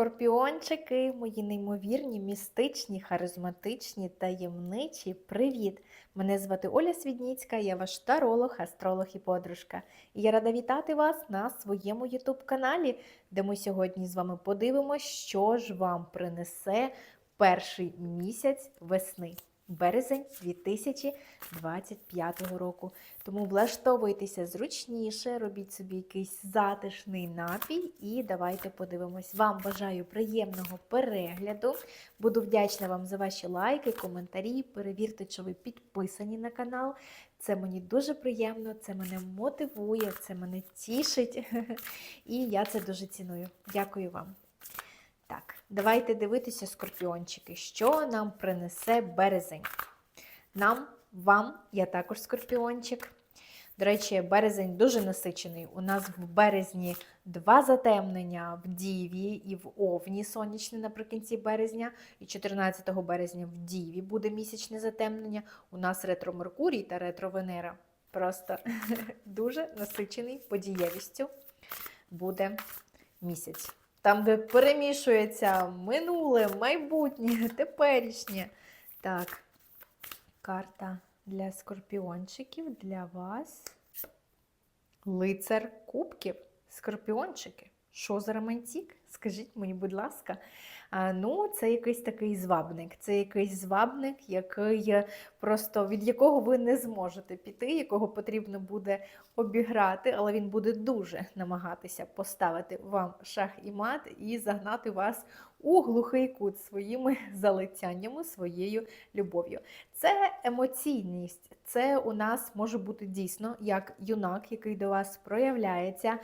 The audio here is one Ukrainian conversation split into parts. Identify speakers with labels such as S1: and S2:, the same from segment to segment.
S1: Скорпіончики, мої неймовірні, містичні, харизматичні, таємничі. Привіт! Мене звати Оля Свідніцька, я ваш таролог, астролог і подружка. І я рада вітати вас на своєму ютуб-каналі, де ми сьогодні з вами подивимося, що ж вам принесе перший місяць весни. Березень 2025 року. Тому влаштовуйтеся зручніше, робіть собі якийсь затишний напій і давайте подивимось. Вам бажаю приємного перегляду. Буду вдячна вам за ваші лайки, коментарі. Перевірте, чи ви підписані на канал. Це мені дуже приємно, це мене мотивує, це мене тішить. І я це дуже ціную. Дякую вам. Так, давайте дивитися, скорпіончики, що нам принесе березень. Нам, вам, я також скорпіончик. До речі, березень дуже насичений. У нас в березні два затемнення в Діві і в Овні сонячне наприкінці березня. І 14 березня в Діві буде місячне затемнення. У нас ретро Меркурій та ретро Венера. Просто дуже насичений подієвістю буде місяць. Там, де перемішується минуле, майбутнє, теперішнє. Так, карта для скорпіончиків, для вас. Лицар кубків. Скорпіончики. Що за романтик? Скажіть мені, будь ласка. Ну, це якийсь такий звабник. Це якийсь звабник, який просто від якого ви не зможете піти, якого потрібно буде обіграти, але він буде дуже намагатися поставити вам шах і мат і загнати вас у глухий кут своїми залицяннями, своєю любов'ю. Це емоційність. Це у нас може бути дійсно як юнак, який до вас проявляється,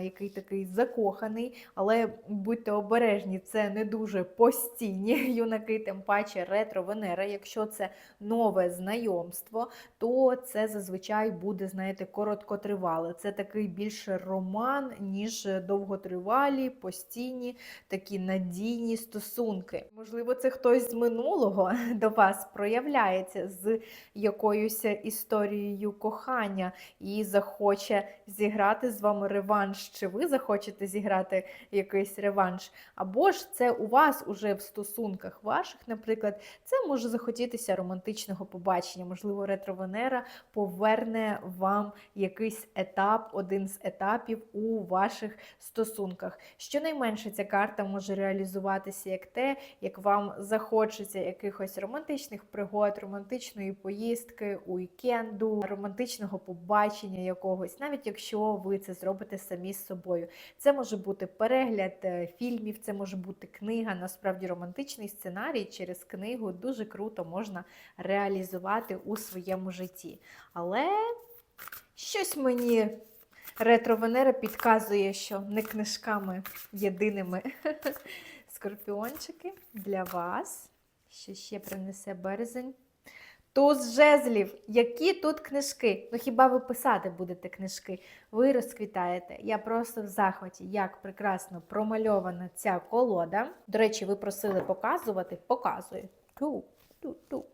S1: який такий закоханий, але будьте обережні, це не дуже постійні юнаки, тим паче ретро-венера. Якщо це нове знайомство, то це зазвичай буде, знаєте, короткотривале. Це такий більше роман, ніж довготривалі, постійні, такі надійні стосунки. Можливо, це хтось з минулого до вас проявляється з якоюсь історією кохання і захоче зіграти з вами реванш, чи ви захочете зіграти якийсь реванш, або ж це у вас уже в стосунках ваших, наприклад, це може захотітися романтичного побачення. Можливо, ретро-венера поверне вам якийсь етап, один з етапів у ваших стосунках. Щонайменше ця карта може реалізуватися як те, як вам захочеться якихось романтичних пригод, романтичної поїздки, уікенду, романтичного побачення якогось, навіть якщо ви це зробите самі з собою. Це може бути перегляд фільмів, це може бути книга. Насправді романтичний сценарій через книгу дуже круто можна реалізувати у своєму житті. Але щось мені ретро-венера підказує, що не книжками єдиними скорпіончики для вас. Що ще принесе березень? Туз жезлів. Які тут книжки? Ну хіба ви писати будете книжки? Ви розквітаєте. Я просто в захваті, як прекрасно промальована ця колода. До речі, ви просили показувати. Показую. Ту, ту, ту.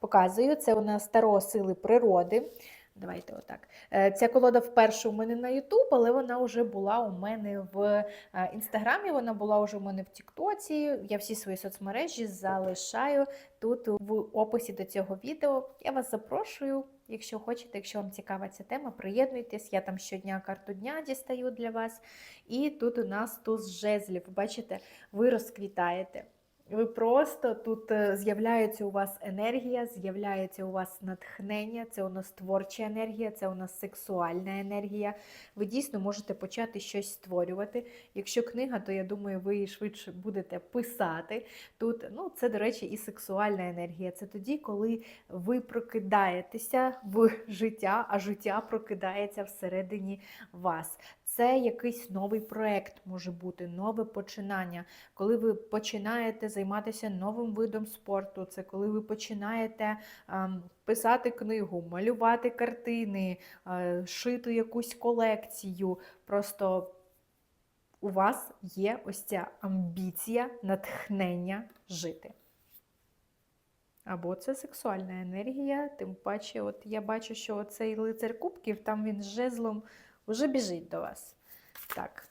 S1: Показую. Це у нас старо сили природи. Давайте отак. Е, Ця колода вперше у мене на YouTube, але вона вже була у мене в е, Інстаграмі, вона була вже у мене в Тіктоці. Я всі свої соцмережі залишаю тут в описі до цього відео. Я вас запрошую, якщо хочете, якщо вам цікава ця тема, приєднуйтесь. Я там щодня карту дня дістаю для вас. І тут у нас туз жезлів. Бачите, ви розквітаєте. Ви просто тут е, з'являється у вас енергія, з'являється у вас натхнення, це у нас творча енергія, це у нас сексуальна енергія. Ви дійсно можете почати щось створювати. Якщо книга, то я думаю, ви швидше будете писати. Тут, ну, це, до речі, і сексуальна енергія. Це тоді, коли ви прокидаєтеся в життя, а життя прокидається всередині вас. Це якийсь новий проект може бути, нове починання. Коли ви починаєте займатися новим видом спорту, це коли ви починаєте ем, писати книгу, малювати картини, е, шити якусь колекцію. Просто у вас є ось ця амбіція, натхнення жити. Або це сексуальна енергія, тим паче, от я бачу, що цей лицар кубків, там він жезлом вже біжить до вас. Так,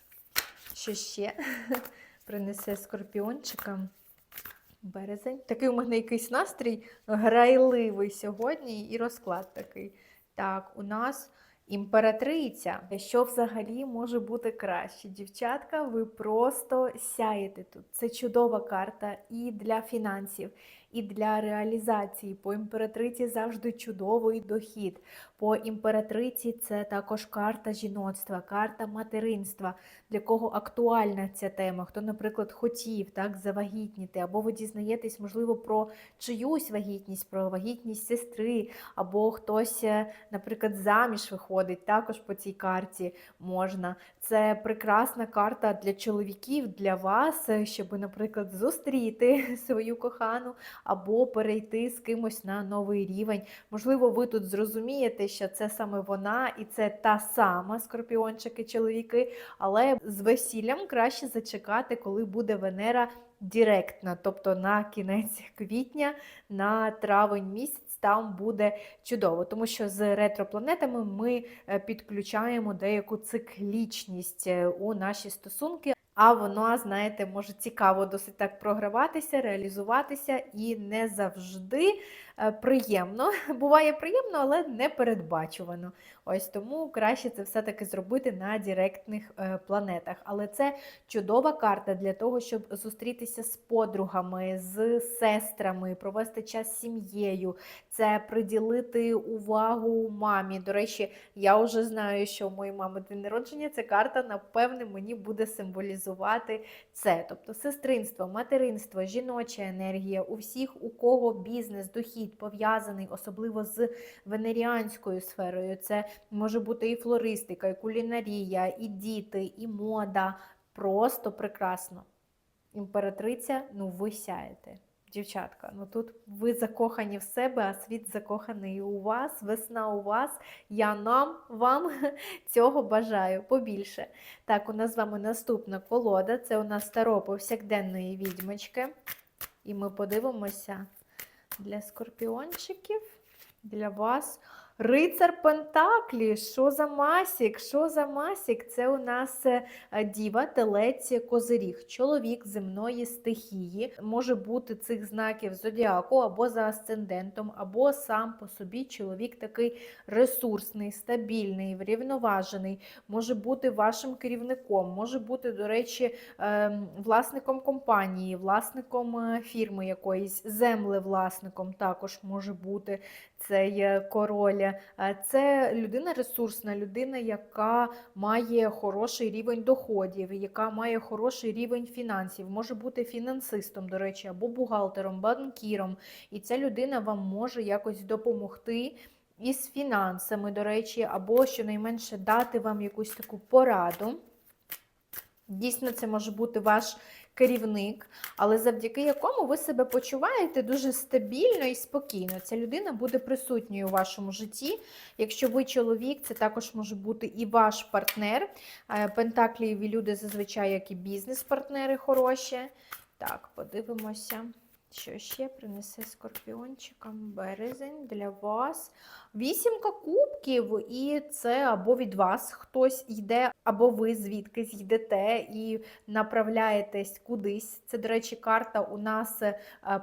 S1: що ще? принесе скорпіончика. Березень. Такий у мене якийсь настрій грайливий сьогодні і розклад такий. Так, у нас імператриця. Що взагалі може бути краще? Дівчатка, ви просто сяєте тут. Це чудова карта і для фінансів, і для реалізації. По імператриці завжди чудовий дохід. По імператриці це також карта жіноцтва, карта материнства, для кого актуальна ця тема. Хто, наприклад, хотів так завагітніти, або ви дізнаєтесь, можливо, про чиюсь вагітність, про вагітність сестри, або хтось, е, наприклад, заміж виходить, також по цій карті можна. Це прекрасна карта для чоловіків, для вас, е, щоб, наприклад, зустріти свою кохану або перейти з кимось на новий рівень. Можливо, ви тут зрозумієте, що це саме вона, і це та сама скорпіончики, чоловіки, але з весіллям краще зачекати, коли буде Венера директна, тобто на кінець квітня, на травень місяць там буде чудово, тому що з ретропланетами ми е, підключаємо деяку циклічність е, у наші стосунки. А воно, знаєте, може цікаво досить так програватися, реалізуватися і не завжди е, приємно. Буває приємно, але не передбачувано. Ось тому краще це все-таки зробити на директних е, планетах. Але це чудова карта для того, щоб зустрітися з подругами, з сестрами, провести час з сім'єю, це приділити увагу мамі. До речі, я вже знаю, що у моєї мами день народження ця карта, напевне, мені буде символізувати це. Тобто сестринство, материнство, жіноча енергія, у всіх, у кого бізнес, дохід пов'язаний, особливо з венеріанською сферою. Це може бути і флористика, і кулінарія, і діти, і мода. Просто прекрасно. Імператриця, ну ви сяєте. Дівчатка, ну тут ви закохані в себе, а світ закоханий у вас, весна у вас. Я нам вам цього бажаю побільше. Так, у нас з вами наступна колода. Це у нас таро повсякденної відьмочки. І ми подивимося для скорпіончиків, для вас. Рицар Пентаклі, що за масік? Що за масік? Це у нас е, діва, телець, козиріг, чоловік земної стихії. Може бути цих знаків зодіаку або за асцендентом, або сам по собі чоловік такий ресурсний, стабільний, врівноважений, може бути вашим керівником, може бути, до речі, ем, власником компанії, власником е, фірми якоїсь, землевласником також може бути цей е, король. Е, Це людина ресурсна, людина, яка має хороший рівень доходів, яка має хороший рівень фінансів, може бути фінансистом, до речі, або бухгалтером, банкіром. І ця людина вам може якось допомогти. Із фінансами, до речі, або щонайменше дати вам якусь таку пораду. Дійсно, це може бути ваш керівник, але завдяки якому ви себе почуваєте дуже стабільно і спокійно. Ця людина буде присутньою у вашому житті. Якщо ви чоловік, це також може бути і ваш партнер. Е, Пентаклієві люди зазвичай, як і бізнес-партнери хороші. Так, подивимося. Що ще принесе скорпіончикам березень для вас? Вісімка кубків, і це або від вас хтось йде, або ви звідкись йдете і направляєтесь кудись. Це, до речі, карта у нас е,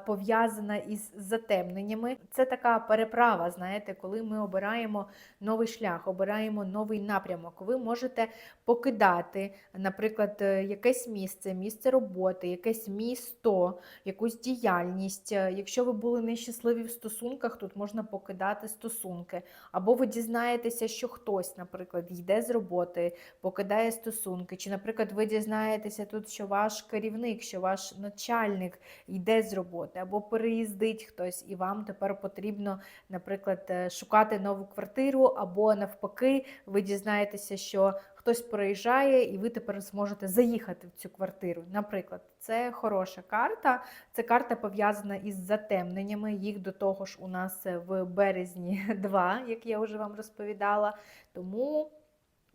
S1: пов'язана із затемненнями. Це така переправа, знаєте, коли ми обираємо новий шлях, обираємо новий напрямок. Ви можете покидати, наприклад, е, якесь місце, місце роботи, якесь місто, якусь діяльність. Е, Якщо ви були нещасливі в стосунках, тут можна покидати стосунки. Або ви дізнаєтеся, що хтось, наприклад, йде з роботи, покидає стосунки. Чи, наприклад, ви дізнаєтеся тут, що ваш керівник, що ваш начальник йде з роботи, або переїздить хтось, і вам тепер потрібно, наприклад, е, шукати нову квартиру, або навпаки, ви дізнаєтеся, що хтось переїжджає, і ви тепер зможете заїхати в цю квартиру. Наприклад, це хороша карта. Це карта пов'язана із затемненнями. Їх до того ж у нас в березні два, як я вже вам розповідала. Тому.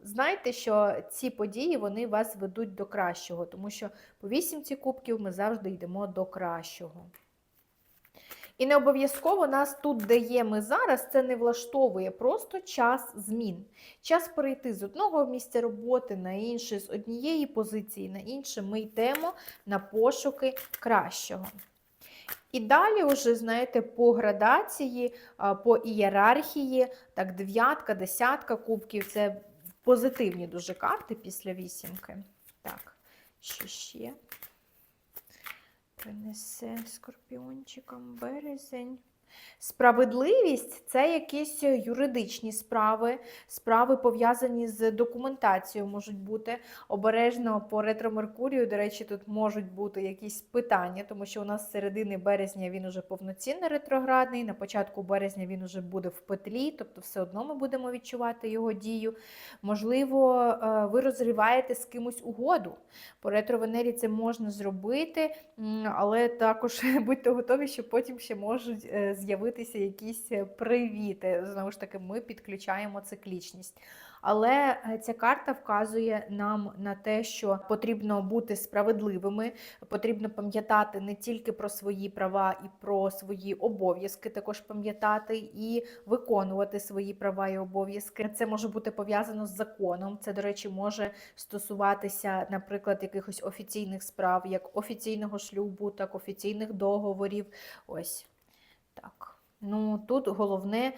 S1: Знайте, що ці події вони вас ведуть до кращого, тому що по вісімці кубків ми завжди йдемо до кращого. І не обов'язково нас тут, де є ми зараз, це не влаштовує, просто час змін. Час перейти з одного місця роботи на інше, з однієї позиції на інше. Ми йдемо на пошуки кращого. І далі, вже, знаєте, по градації, по ієрархії, так, дев'ятка, десятка кубків це позитивні дуже карти після вісімки. Так, що ще? Принесе скорпіончикам березень. Справедливість це якісь юридичні справи, справи пов'язані з документацією можуть бути. Обережно по ретро Меркурію, до речі, тут можуть бути якісь питання, тому що у нас з середини березня він уже повноцінно ретроградний, на початку березня він уже буде в петлі, тобто все одно ми будемо відчувати його дію. Можливо, е, ви розриваєте з кимось угоду. По ретро Венері це можна зробити, але також будьте готові, що потім ще можуть е, з'явитися якісь е, привіти. Знову ж таки, ми підключаємо циклічність. Але е, ця карта вказує нам на те, що потрібно бути справедливими, потрібно пам'ятати не тільки про свої права і про свої обов'язки, також пам'ятати і виконувати свої права і обов'язки. Це може бути пов'язано з законом. Це, до речі, може стосуватися, наприклад, якихось офіційних справ, як офіційного шлюбу, так офіційних договорів. Ось так. Ну тут головне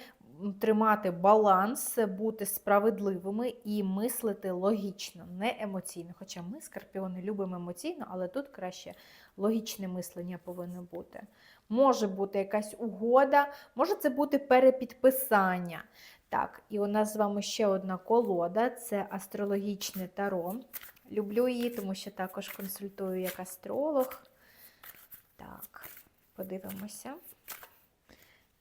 S1: тримати баланс, бути справедливими і мислити логічно, не емоційно. Хоча ми, скорпіони, любимо емоційно, але тут краще логічне мислення повинно бути. Може бути якась угода, може це бути перепідписання. Так, і у нас з вами ще одна колода це астрологічне таро. Люблю її, тому що також консультую як астролог. Так, подивимося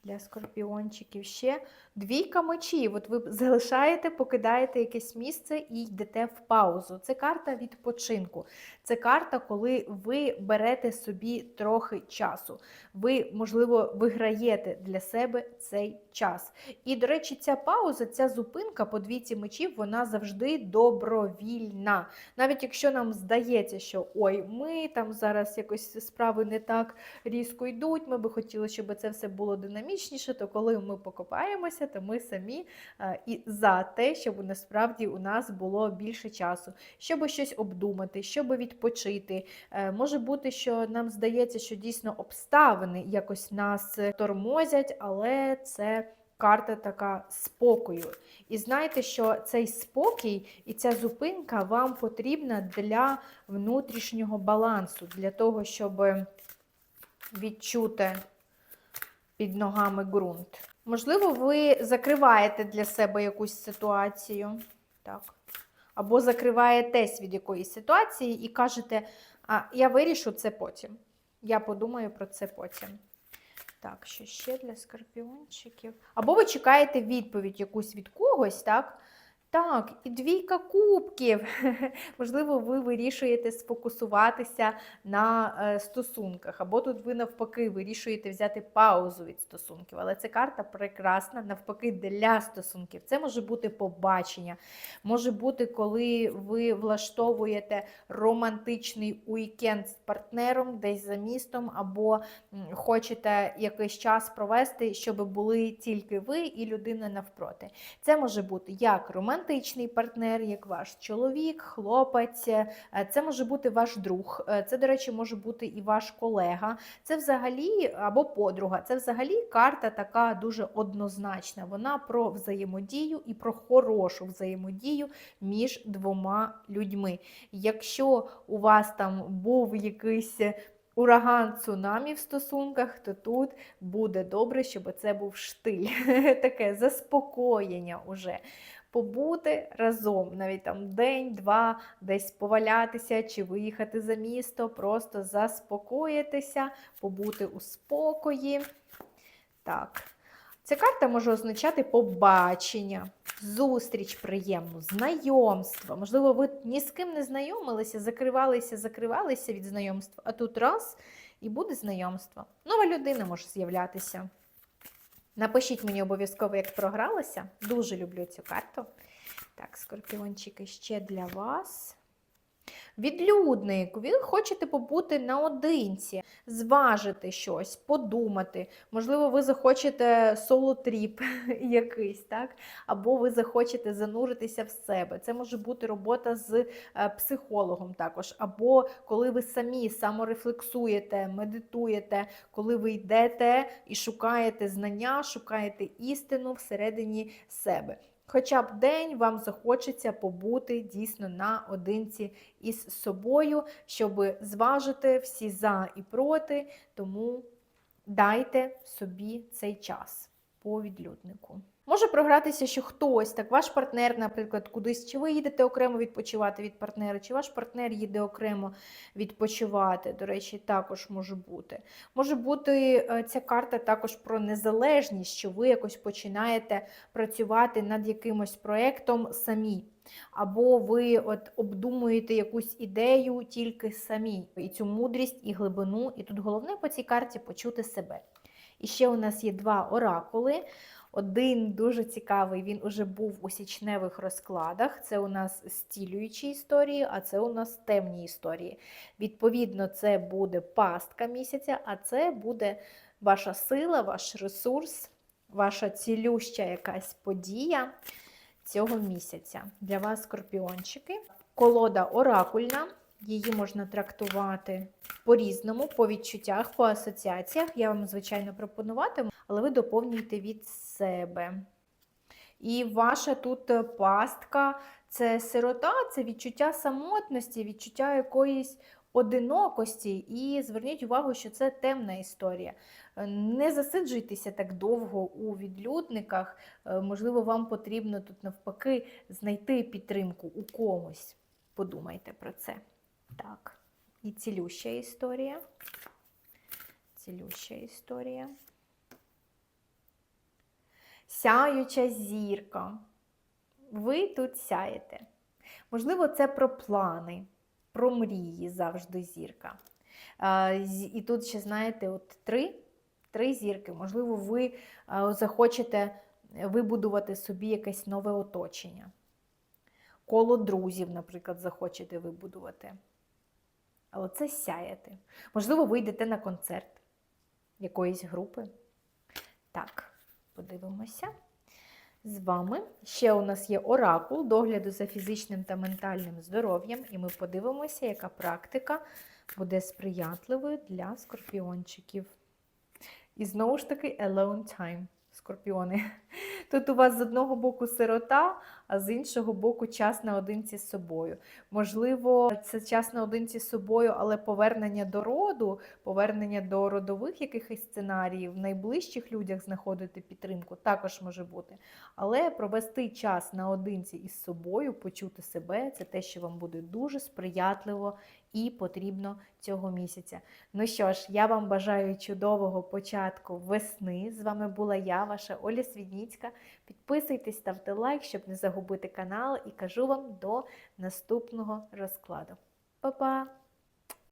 S1: для скорпіончиків ще двійка мечів. От ви залишаєте, покидаєте якесь місце і йдете в паузу. Це карта відпочинку. Це карта, коли ви берете собі трохи часу. Ви, можливо, виграєте для себе цей час. І, до речі, ця пауза, ця зупинка по двійці мечів, вона завжди добровільна. Навіть якщо нам здається, що ой, ми там зараз якось справи не так різко йдуть, ми би хотіли, щоб це все було динамічніше, то коли ми покопаємося, то ми самі е, і за те, щоб насправді у нас було більше часу, щоб щось обдумати, щоб відпочити. Е, Може бути, що нам здається, що дійсно обставини якось нас тормозять, але це. Карта така спокою. І знайте, що цей спокій і ця зупинка вам потрібна для внутрішнього балансу, для того, щоб відчути під ногами ґрунт. Можливо, ви закриваєте для себе якусь ситуацію, так. або закриваєтесь від якоїсь ситуації і кажете, а я вирішу це потім. Я подумаю про це потім. Так, що ще для скорпіончиків? Або ви чекаєте відповідь якусь від когось, так? Так, і двійка кубків. Можливо, ви вирішуєте сфокусуватися на е, стосунках, або тут ви навпаки вирішуєте взяти паузу від стосунків. Але ця карта прекрасна, навпаки, для стосунків. Це може бути побачення, може бути, коли ви влаштовуєте романтичний уікенд з партнером десь за містом, або хочете якийсь час провести, щоб були тільки ви і людина навпроти. Це може бути як романтичний партнер, як ваш чоловік, хлопець, е, це може бути ваш друг, е, це, до речі, може бути і ваш колега. Це взагалі або подруга. Це взагалі карта така дуже однозначна. Вона про взаємодію і про хорошу взаємодію між двома людьми. Якщо у вас там був якийсь ураган цунамі в стосунках, то тут буде добре, щоб це був штиль, таке заспокоєння уже. Побути разом, навіть там день-два, десь повалятися чи виїхати за місто, просто заспокоїтися, побути у спокої. Так. Ця карта може означати побачення, зустріч приємну, знайомство. Можливо, ви ні з ким не знайомилися, закривалися, закривалися від знайомства, а тут раз і буде знайомство. Нова людина може з'являтися. Напишіть мені обов'язково, як програлася. Дуже люблю цю карту. Так, скорпіончики ще для вас. Відлюдник, ви хочете побути наодинці, зважити щось, подумати. Можливо, ви захочете соло-тріп якийсь, так? або ви захочете зануритися в себе. Це може бути робота з е, психологом також, або коли ви самі саморефлексуєте, медитуєте, коли ви йдете і шукаєте знання, шукаєте істину всередині себе. Хоча б день вам захочеться побути дійсно наодинці із собою, щоб зважити всі за і проти, тому дайте собі цей час по відлюднику. Може програтися, що хтось, так ваш партнер, наприклад, кудись, чи ви їдете окремо відпочивати від партнера, чи ваш партнер їде окремо відпочивати. До речі, також може бути. Може бути е, ця карта також про незалежність, що ви якось починаєте працювати над якимось проєктом самі. Або ви от обдумуєте якусь ідею тільки самі, і цю мудрість і глибину. І тут головне по цій карті почути себе. І ще у нас є два оракули. Один дуже цікавий, він уже був у січневих розкладах. Це у нас стілюючі історії, а це у нас темні історії. Відповідно, це буде пастка місяця, а це буде ваша сила, ваш ресурс, ваша цілюща якась подія цього місяця. Для вас скорпіончики. Колода оракульна. Її можна трактувати по-різному, по відчуттях, по асоціаціях. Я вам, звичайно, пропонуватиму, але ви доповнюєте від себе. І ваша тут е, пастка це сирота, це відчуття самотності, відчуття якоїсь одинокості. І зверніть увагу, що це темна історія. Е, Не засиджуйтеся так довго у відлюдниках. Е, Можливо, вам потрібно тут навпаки знайти підтримку у комусь. Подумайте про це. Так, і цілюща історія. Цілюща історія. Сяюча зірка. Ви тут сяєте. Можливо, це про плани, про мрії завжди зірка. І тут ще, знаєте, от три, три зірки. Можливо, ви захочете вибудувати собі якесь нове оточення. Коло друзів, наприклад, захочете вибудувати. Але це сяяти. Можливо, ви йдете на концерт якоїсь групи. Так, подивимося. З вами ще у нас є оракул догляду за фізичним та ментальним здоров'ям, і ми подивимося, яка практика буде сприятливою для скорпіончиків. І знову ж таки, alone time, скорпіони. Тут у вас з одного боку сирота, а з іншого боку час наодинці з собою. Можливо, це час наодинці з собою, але повернення до роду, повернення до родових якихось сценаріїв, в найближчих людях знаходити підтримку також може бути. Але провести час наодинці із собою, почути себе це те, що вам буде дуже сприятливо і потрібно цього місяця. Ну що ж, я вам бажаю чудового початку весни. З вами була я, ваша Оля Свідніцька. Підписуйтесь, ставте лайк, щоб не загубити канал, і кажу вам до наступного розкладу. Па-па!